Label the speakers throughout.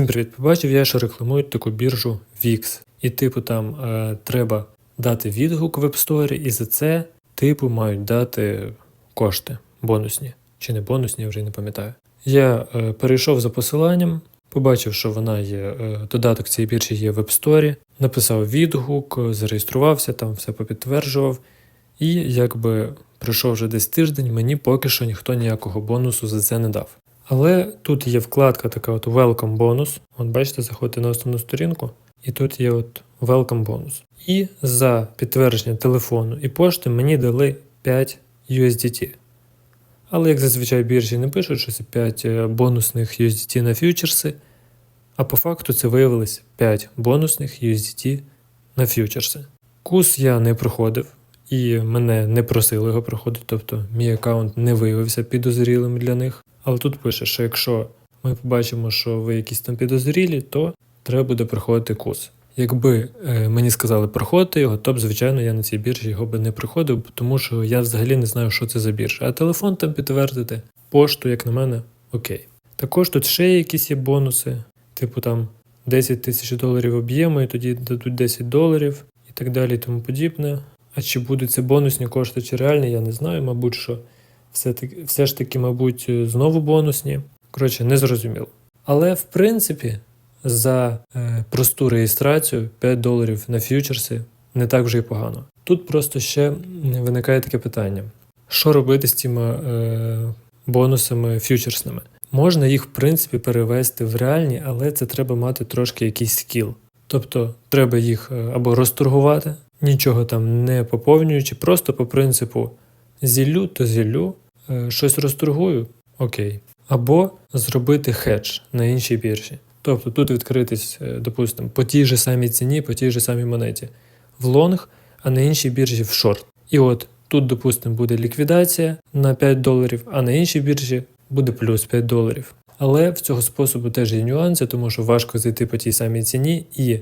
Speaker 1: Всім привіт! Побачив я, що рекламують таку біржу VIX. І, типу, там е, треба дати відгук в App Store, і за це, типу, мають дати кошти бонусні. Чи не бонусні, я вже не пам'ятаю. Я е, перейшов за посиланням, побачив, що вона є, е, додаток цієї біржі є в App Store, написав відгук, зареєструвався, там все попідтверджував. І якби пройшов вже десь тиждень, мені поки що ніхто ніякого бонусу за це не дав. Але тут є вкладка така от Welcome бонус. От бачите, заходите на основну сторінку, і тут є от Welcome бонус. І за підтвердження телефону і пошти мені дали 5 USDT. Але як зазвичай біржі не пишуть, що це 5 е, бонусних USDT на фьючерси, а по факту це виявилось 5 бонусних USDT на фьючерси. Кус я не проходив, і мене не просили його проходити, тобто мій аккаунт не виявився підозрілим для них. Але тут пише, що якщо ми побачимо, що ви якісь там підозрілі, то треба буде проходити курс. Якби е, мені сказали проходити його, то б, звичайно, я на цій біржі його би не проходив, тому що я взагалі не знаю, що це за біржа. А телефон там підтвердити, пошту, як на мене, окей. Також тут ще є якісь є бонуси, типу там 10 тисяч доларів об'єму, і тоді дадуть 10 доларів і так далі, і тому подібне. А чи будуть це бонусні кошти, чи реальні, я не знаю, мабуть, що все, таки, все ж таки, мабуть, знову бонусні. Коротше, не зрозуміло. Але в принципі, за е, просту реєстрацію 5 доларів на фьючерси не так вже й погано. Тут просто ще виникає таке питання: що робити з цими е, бонусами фьючерсними? Можна їх, в принципі, перевести в реальні, але це треба мати трошки якийсь скіл. Тобто треба їх е, або розторгувати, нічого там не поповнюючи, просто по принципу зіллю, то зіллю, е, щось розторгую, окей. Або зробити хедж на іншій біржі. Тобто тут відкритись, е, допустимо, по тій же самій ціні, по тій же самій монеті в лонг, а на іншій біржі в шорт. І от тут, допустимо, буде ліквідація на 5 доларів, а на іншій біржі буде плюс 5 доларів. Але в цього способу теж є нюанси, тому що важко зайти по тій самій ціні і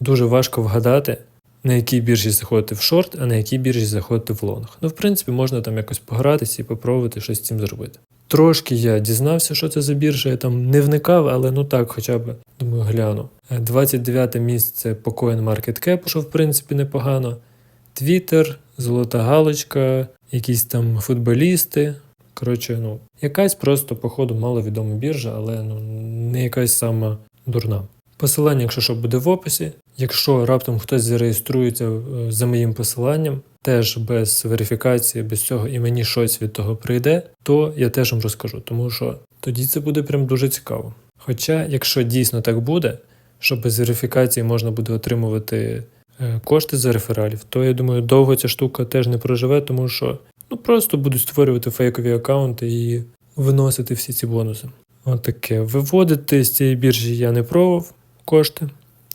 Speaker 1: дуже важко вгадати, на якій біржі заходити в шорт, а на якій біржі заходити в лонг. Ну, в принципі, можна там якось погратися і попробувати щось з цим зробити. Трошки я дізнався, що це за біржа, я там не вникав, але ну так, хоча б думаю, гляну. 29 місце по CoinMarketCap, що в принципі непогано. Twitter, золота галочка, якісь там футболісти. Коротше, ну, якась просто, походу, маловідома біржа, але ну, не якась сама дурна. Посилання, якщо що, буде в описі. Якщо раптом хтось зареєструється е, за моїм посиланням, теж без верифікації, без цього і мені щось від того прийде, то я теж вам розкажу, тому що тоді це буде прям дуже цікаво. Хоча, якщо дійсно так буде, що без верифікації можна буде отримувати е, кошти за рефералів, то я думаю, довго ця штука теж не проживе, тому що ну просто будуть створювати фейкові аккаунти і виносити всі ці бонуси. Отаке. Виводити з цієї біржі я не пробував кошти,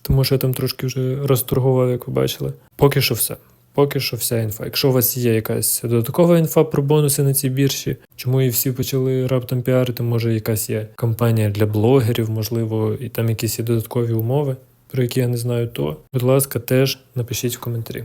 Speaker 1: тому що я там трошки вже розторгував, як ви бачили. Поки що все. Поки що вся інфа. Якщо у вас є якась додаткова інфа про бонуси на цій біржі, чому і всі почали раптом піарити, може якась є кампанія для блогерів, можливо, і там якісь є додаткові умови, про які я не знаю, то, будь ласка, теж напишіть в коментарі.